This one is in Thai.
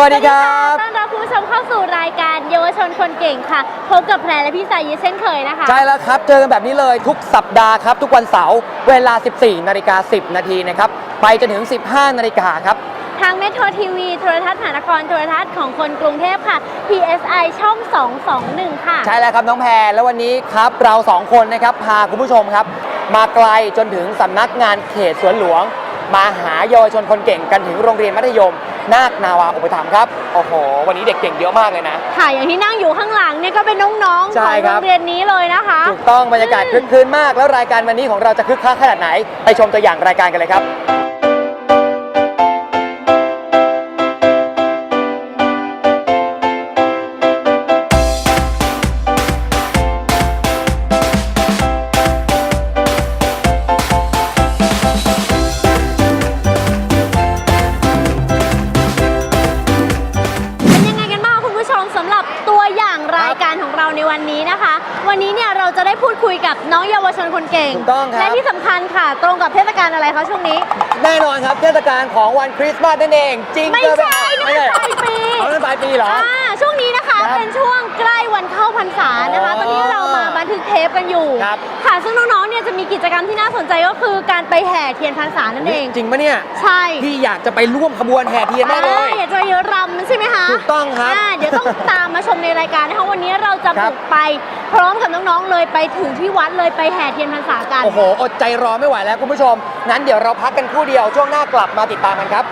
สวัสดีครับต้อนรับคุณผู้ชมเข้าสู่รายการเยาวชนคนเก่งค่ะ พบกับแพรและพี่สายยิเช่นเคยนะคะ ใช่แล้วครับ เจอกันแบบนี้เลยทุกสัปดาห์ครับ ทุกวันเสาร์เวลา 14 นาฬิกา 10 นาทีนะครับ ไปจนถึง 15 นาฬิกาครับ ทางเมโทรทีวี โทรทัศน์มหานครโทรทัศน์ของคนกรุงเทพค่ะ PSI ช่อง 221 ค่ะ ใช่แล้วครับน้องแพรแล้ววันนี้ครับเราสองคนนะครับพาคุณผู้ชมครับ มาไกลจนถึงสำนักงานเขตสวนหลวง มาหาเยาวชนคนเก่งกันถึงโรงเรียนมัธยม นาคนาวาอุปถัมภ์ครับโอ้โห วันนี้เด็กเก่งเยอะมากเลยนะ ค่ะอย่างที่นั่งอยู่ข้างหลังเนี่ยก็เป็นน้องๆใช่ของครัโรบ งเรียนนี้เลยนะคะ ถูกต้องบรรยากาศคลึกคลื้นมาก แล้วรายการวันนี้ของเราจะคึกคักขนาดไหน ไปชมตัวอย่างรายการกันเลยครับ เราในวันนี้นะคะ วันนี้เนี่ยเราจะได้พูดคุยกับน้องเยาวชนคนเก่งถูกต้องครับ และที่สำคัญค่ะ ตรงกับเทศกาลอะไรคะช่วงนี้ แน่นอนครับเทศกาลของวันคริสต์มาสนั่นเอง จริงไม่เกินปใช่นั่นไม่ใช่เหรอปลายปี เอานั่นปลายปีเหรอ อ่าช่วงนี้นะคะครับเป็นช่วงใกล้วันเข้าพรรษานะคะ อ๋อตอนนี้เรามา บันทึกเทปกันอยู่ ครับ ค่ะ ซึ่งน้องๆ เนี่ยจะมีกิจกรรมที่น่าสนใจก็คือการไปแห่เทียนพรรษานั่นเอง จริงปะเนี่ย ใช่พี่อยากจะไปร่วมขบวนแห่เทียนมากเลยอ่าอยากจะไปรำใช่ไหมคะถูกต้องครับาเดี๋ยวต้องตามมาชมในรายการนะคะวันนี้เราจะครับ บุกไปพร้อมกับน้องๆ เลยไปถึงที่วัดเลยไปแห่เทียนพรรษากัน โอ้โห อดใจรอไม่ไหวแล้วคุณผู้ชม งั้นเดี๋ยวเราพักกันครู่เดียว ช่วงหน้ากลับมาติดตามกันครับ